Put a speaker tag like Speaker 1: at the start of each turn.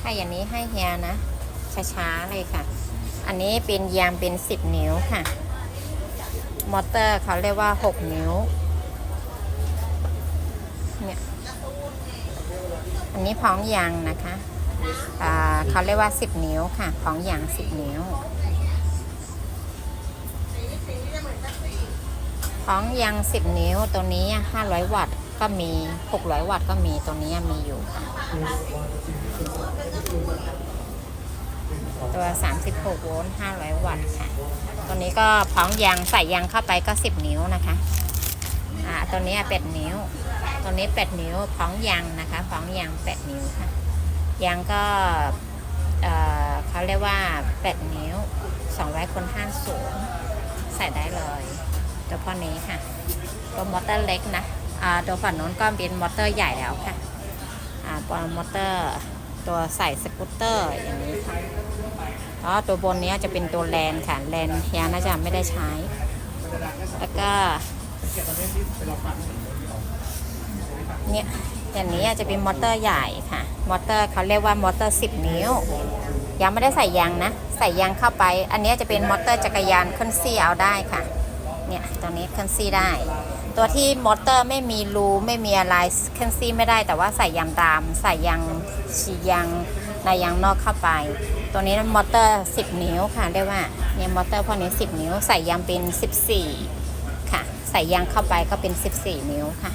Speaker 1: ถ้าอย่างนี้ให้เฮียนะ ช้าๆเลยค่ะ อันนี้เป็นยางเป็น10นิ้วค่ะ มอเตอร์เขาเรียกว่า6นิ้ว เนี่ย อันนี้พ้องยางนะคะเขาเรียกว่า10นิ้วค่ะพ้องยาง10นิ้วพ้องยาง10 นิ้วตัวนี้ 500 วัตต์ก็มี 600 วัตต์ก็มีตัวนี้มีอยู่ค่ะ ตัว 36 โวลต์500 วัตต์ค่ะ ตัวนี้ก็พร้อมยางใส่ยางเข้าไปก็ 10 นิ้วนะคะ อ่า ตัวนี้8นิ้ว ตัวนี้ 8 นิ้วพร้อมยางนะคะพร้อมยาง 8 นิ้วค่ะ ยางก็ เอ่อเขาเรียกว่า 8 นิ้ว200คน5สูงใส่ได้เลยตัวพอนี้ค่ะ ตัวมอเตอร์เล็กนะ อ่า ตัวฝั่งโน้นก็เป็นมอเตอร์ใหญ่แล้วค่ะ อ่า ตัวมอเตอร์ตัวใส่สกูตเตอร์อย่างนี้ค่ะ แล้วตัวบนนี้จะเป็นตัวแลนค่ะแลนยาน่าจะไม่ได้ใช้ แล้วก็เนี่ยอย่างนี้จะเป็นมอเตอร์ใหญ่ค่ะ มอเตอร์เขาเรียกว่ามอเตอร์ 10 นิ้ว ยังไม่ได้ใส่ยางนะ ใส่ยางเข้าไป อันนี้จะเป็นมอเตอร์จักรยานเคลื่อนซี่เอาได้ค่ะ เนี่ยตัวนี้เคลื่อนซี่ได้ ตัวที่มอเตอร์ไม่มีรูไม่มีอะไรเคลื่อนซี่ไม่ได้ แต่ว่าใส่ยางดาม ใส่ยางฉียาง ในยางนอกเข้าไป ตัวนี้มอเตอร์ 10 นิ้วค่ะเรียกว่าเนี่ยมอเตอร์พวกนี้ 10 นิ้ว ใส่ยางเป็น 14 ค่ะ ใส่ยางเข้าไปก็เป็น 14 นิ้วค่ะ